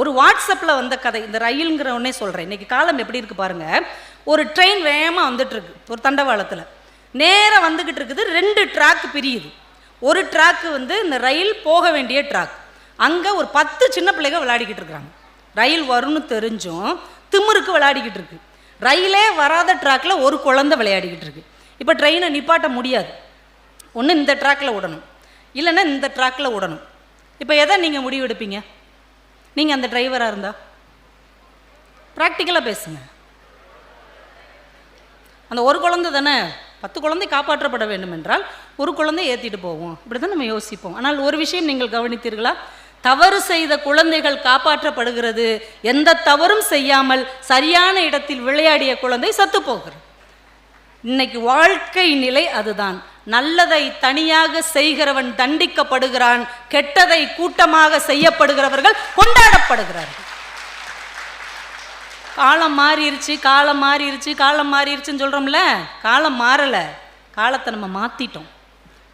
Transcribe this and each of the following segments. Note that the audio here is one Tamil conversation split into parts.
ஒரு வாட்ஸ்அப்பில் வந்த கதை இந்த ரயில்ங்கிற ஒன்னே சொல்கிறேன் இன்றைக்கி காலம் எப்படி இருக்குது பாருங்கள் ஒரு ட்ரெயின் வேகமாக வந்துட்டுருக்கு ஒரு தண்டவாளத்தில். நேராக வந்துக்கிட்டு இருக்குது ரெண்டு ட்ராக் பிரியுது. ஒரு ட்ராக்கு வந்து இந்த ரயில் போக வேண்டிய ட்ராக் அங்கே ஒரு பத்து சின்ன பிள்ளைங்க விளையாடிக்கிட்டு இருக்கிறாங்க ரயில் வரும்னு தெரிஞ்சும் திமுருக்கு விளையாடிக்கிட்டு இருக்கு. ரயிலே வராத ட்ராக்ல ஒரு குழந்தை விளையாடிக்கிட்டு இருக்கு. இப்போ ட்ரெயினை நிப்பாட்ட முடியாது. ஒன்று இந்த ட்ராக்கில் விடணும். இல்லைன்னா இந்த ட்ராக்கில் விடணும். இப்போ எதை நீங்கள் முடிவெடுப்பீங்க நீங்கள் அந்த டிரைவராக இருந்தா? ப்ராக்டிக்கலாக பேசுங்க. அந்த ஒரு குழந்தை தானே பத்து குழந்தை காப்பாற்றப்பட வேண்டும் என்றால் ஒரு குழந்தை ஏற்றிட்டு போவோம். இப்படி தான் நம்ம யோசிப்போம். ஆனால் ஒரு விஷயம் நீங்கள் கவனித்தீர்களா? தவறு செய்த குழந்தைகள் காப்பாற்றப்படுகிறது. எந்த தவறும் செய்யாமல் சரியான இடத்தில் விளையாடிய குழந்தை சத்து போகிறது. இன்னைக்கு வாழ்க்கை நிலை அதுதான். நல்லதை தனியாக செய்கிறவன் தண்டிக்கப்படுகிறான் கெட்டதை கூட்டமாக செய்யப்படுகிறவர்கள் கொண்டாடப்படுகிறார்கள். காலம் மாறிடுச்சு காலம் மாறிடுச்சு காலம் மாறிடுச்சுன்னு சொல்கிறோம்ல காலம் மாறலை. காலத்தை நம்ம மாற்றிட்டோம்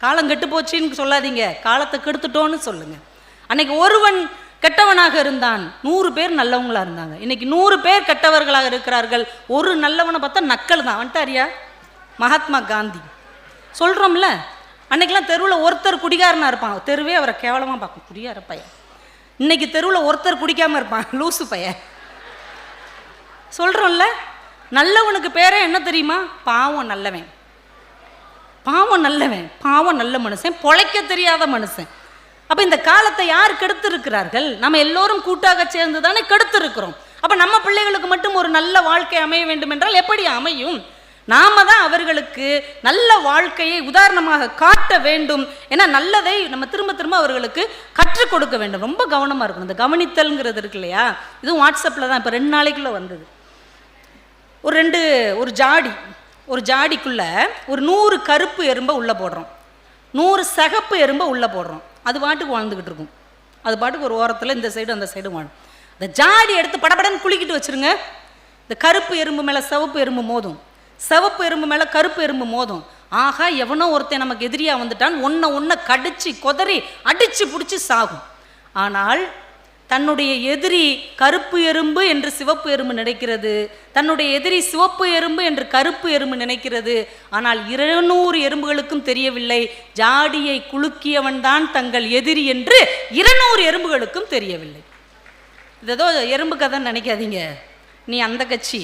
காலம் கெட்டு போச்சுன்னு சொல்லாதீங்க காலத்தை கெடுத்துட்டோன்னு சொல்லுங்கள் அன்னைக்கு ஒருவன் கெட்டவனாக இருந்தான் நூறு பேர் நல்லவங்களாக இருந்தாங்க. இன்னைக்கு நூறு பேர் கெட்டவர்களாக இருக்கிறார்கள் ஒரு நல்லவனை பார்த்தா நக்கல் தான். வந்துட்டாரியா? மகாத்மா காந்தி. சொல்கிறோம்ல அன்றைக்கெலாம் தெருவில் ஒருத்தர் குடிகாரனா இருப்பான் தெருவே அவரை கேவலமாக பார்க்கும். குடிகார பையன். இன்னைக்கு தெருவில் ஒருத்தர் குடிக்காமல் இருப்பான். லூசு பையன். சொல்கிறோம்ல நல்லவனுக்கு பேரே என்ன தெரியுமா? பாவம் நல்லவன். பாவம் நல்லவன். பாவம் நல்ல மனுஷன். பொழைக்க தெரியாத மனுஷன். அப்போ இந்த காலத்தை யார் கெடுத்திருக்கிறார்கள்? நம்ம எல்லோரும் கூட்டாக சேர்ந்து தானே கெடுத்திருக்கிறோம். அப்போ நம்ம பிள்ளைகளுக்கு மட்டும் ஒரு நல்ல வாழ்க்கை அமைய வேண்டும் என்றால் எப்படி அமையும்? நாம தான் அவர்களுக்கு நல்ல வாழ்க்கையை உதாரணமாக காட்ட வேண்டும் ஏன்னா நல்லதை நம்ம திரும்ப திரும்ப அவர்களுக்கு கற்றுக் கொடுக்க வேண்டும். ரொம்ப கவனமாக இருக்கணும். இந்த கவனித்தல்ங்கிறது இருக்கு இல்லையா? இதுவும் வாட்ஸ்அப்பில் தான். இப்போ ரெண்டு நாளைக்குள்ளே வந்தது. ஒரு ரெண்டு ஒரு ஜாடி ஒரு ஜாடிக்குள்ளே ஒரு நூறு கருப்பு எறும்பை உள்ளே போடுறோம். நூறு சகப்பு எறும்பை உள்ளே போடுறோம். அது பாட்டுக்கு வாழ்ந்துக்கிட்டு இருக்கும். அது பாட்டுக்கு ஒரு ஓரத்தில் இந்த சைடு அந்த சைடு வாழும். இந்த ஜாடி எடுத்து படபடன்னு குளிக்கிட்டு வச்சிருங்க. இந்த கருப்பு எறும்பு மேலே சிவப்பு எறும்பு மோதும். சிவப்பு எறும்பு மேலே கருப்பு எறும்பு மோதும். ஆகா எவனோ ஒருத்தன் நமக்கு எதிரியாக வந்துட்டான் ஒன்றை ஒன்றை கடிச்சு கொதறி அடித்து பிடிச்சி சாகும். ஆனால் தன்னுடைய எதிரி கருப்பு எறும்பு என்று சிவப்பு எறும்பு நினைக்கிறது தன்னுடைய எதிரி சிவப்பு எறும்பு என்று கருப்பு எறும்பு நினைக்கிறது ஆனால் இருநூறு எறும்புகளுக்கும் தெரியவில்லை. ஜாடியை குலுக்கியவன்தான் தங்கள் எதிரி என்று இருநூறு எறும்புகளுக்கும் தெரியவில்லை. இது ஏதோ எறும்பு கதை நினைக்காதீங்க. நீ அந்த கட்சி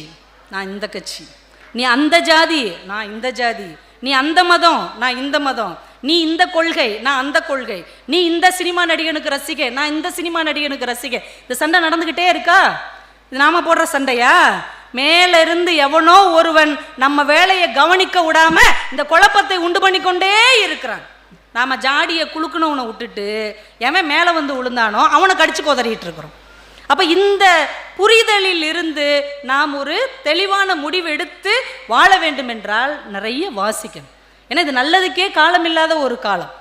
நான் இந்த கட்சி. நீ அந்த ஜாதி நான் இந்த ஜாதி. நீ அந்த மதம் நான் இந்த மதம். நீ இந்த கொள்கை நான் அந்த கொள்கை. நீ இந்த சினிமா நடிகனுக்கு ரசிகை நான் இந்த சினிமா நடிகனுக்கு ரசிகை. இந்த சண்டை நடந்துக்கிட்டே இருக்கா? இது நாம போடுற சண்டையா? மேலிருந்து எவனோ ஒருவன் நம்ம வேலையை கவனிக்க விடாம இந்த குழப்பத்தை உண்டு பண்ணிக்கொண்டே இருக்கிறான். நாம ஜாடியை குலுக்குனவனை விட்டுட்டு எவன் மேலே வந்து விழுந்தானோ அவனை கடிச்சு கொதறிட்டு இருக்கிறோம். அப்ப இந்த புரிதலில் இருந்து நாம் ஒரு தெளிவான முடிவு எடுத்து வாழ வேண்டும் என்றால் நிறைய வாசிக்கணும். ஏன்னா இது நல்லதுக்கே காலம் இல்லாத ஒரு காலம்.